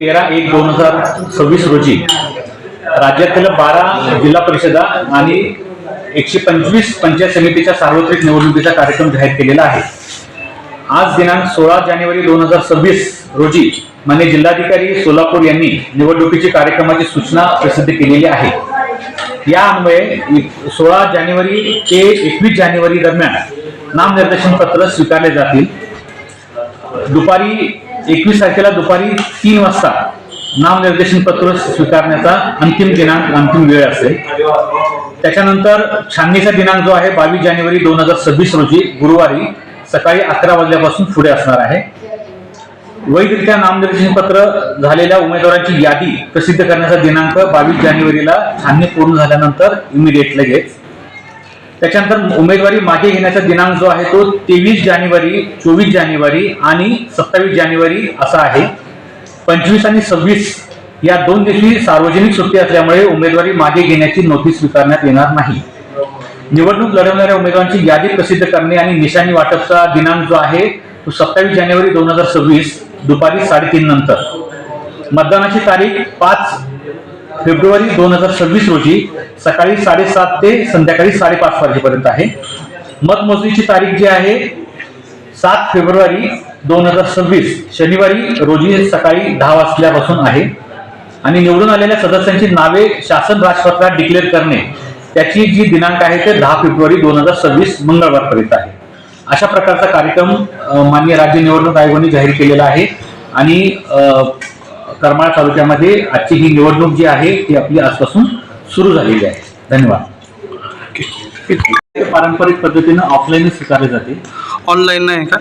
तेरा एक दोन हजार सव्वीस रोजी राज्यातील बारा जिल्हा परिषदा आणि एकशे पंचवीस पंचायत समितीच्या सार्वत्रिक निवडणुकीचा कार्यक्रम जाहीर केलेला आहे. आज दिनांक सोळा जानेवारी दोन हजार सव्वीस रोजी मान्य जिल्हाधिकारी सोलापूर यांनी निवडणुकीची कार्यक्रमाची सूचना प्रसिद्ध केलेली आहे. या अन्वये सोळा जानेवारी ते एकवीस जानेवारी दरम्यान नामनिर्देशन पत्र स्वीकारले जातील. दुपारी एकवीस तारखेला दुपारी तीन वाजता नामनिर्देशन पत्र स्वीकारण्याचा अंतिम दिनांक अंतिम वेळ असेल. त्याच्यानंतर छाननीचा दिनांक जो आहे बावीस जानेवारी दोन हजार सव्वीस रोजी गुरुवारी सकाळी अकरा वाजल्यापासून पुढे असणार आहे. वैधरित्या नामनिर्देशन पत्र झालेल्या उमेदवारांची यादी प्रसिद्ध करण्याचा दिनांक बावीस जानेवारीला छाननी पूर्ण झाल्यानंतर इमिडिएट लगेच त्याच्यानंतर उमेदवारी मागे घेण्याचा दिनांक जो आहे तो तेवीस जानेवारी चोवीस जानेवारी आणि सत्तावीस जानेवारी असा आहे. पंचवीस आणि सव्वीस या दोन दिवशी सार्वजनिक सुट्टी असल्यामुळे उमेदवारी मागे घेण्याची नोटीस स्वीकारण्यात येणार नाही. निवडणूक लढवणाऱ्या उमेदवारांची यादी प्रसिद्ध करणे आणि निशाणी वाटपचा दिनांक जो आहे तो सत्तावीस जानेवारी दोन हजार सव्वीस दुपारी साडेतीन नंतर. मतदानाची तारीख पाच फेब्रुवारी दोन हजार सव्वीस रोजी सकाळी साडेसात ते संध्याकाळी साडेपाच वाजेपर्यंत आहे. मतमोजणीची तारीख जी आहे सात फेब्रुवारी दोन हजार सव्वीस शनिवारी रोजी सकाळी दहा वाजल्यापासून आहे. आणि निवडून आलेल्या सदस्यांची नावे शासन राजपत्रात डिक्लेअर करणे त्याची जी दिनांक आहे ते दहा फेब्रुवारी दोन हजार सव्वीस मंगळवारपर्यंत आहे. अशा प्रकारचा कार्यक्रम अ, माननीय राज्य निवडणूक आयोगाने जाहीर केलेला आहे. आणि करमाळ तालुक्यामध्ये आजची ही निवडणूक जी आहे ती आपली आजपासून सुरू झालेली आहे. धन्यवाद. पारंपरिक पद्धतीनं ऑफलाईनच स्वीकारले जाते. ऑनलाईन नाही का?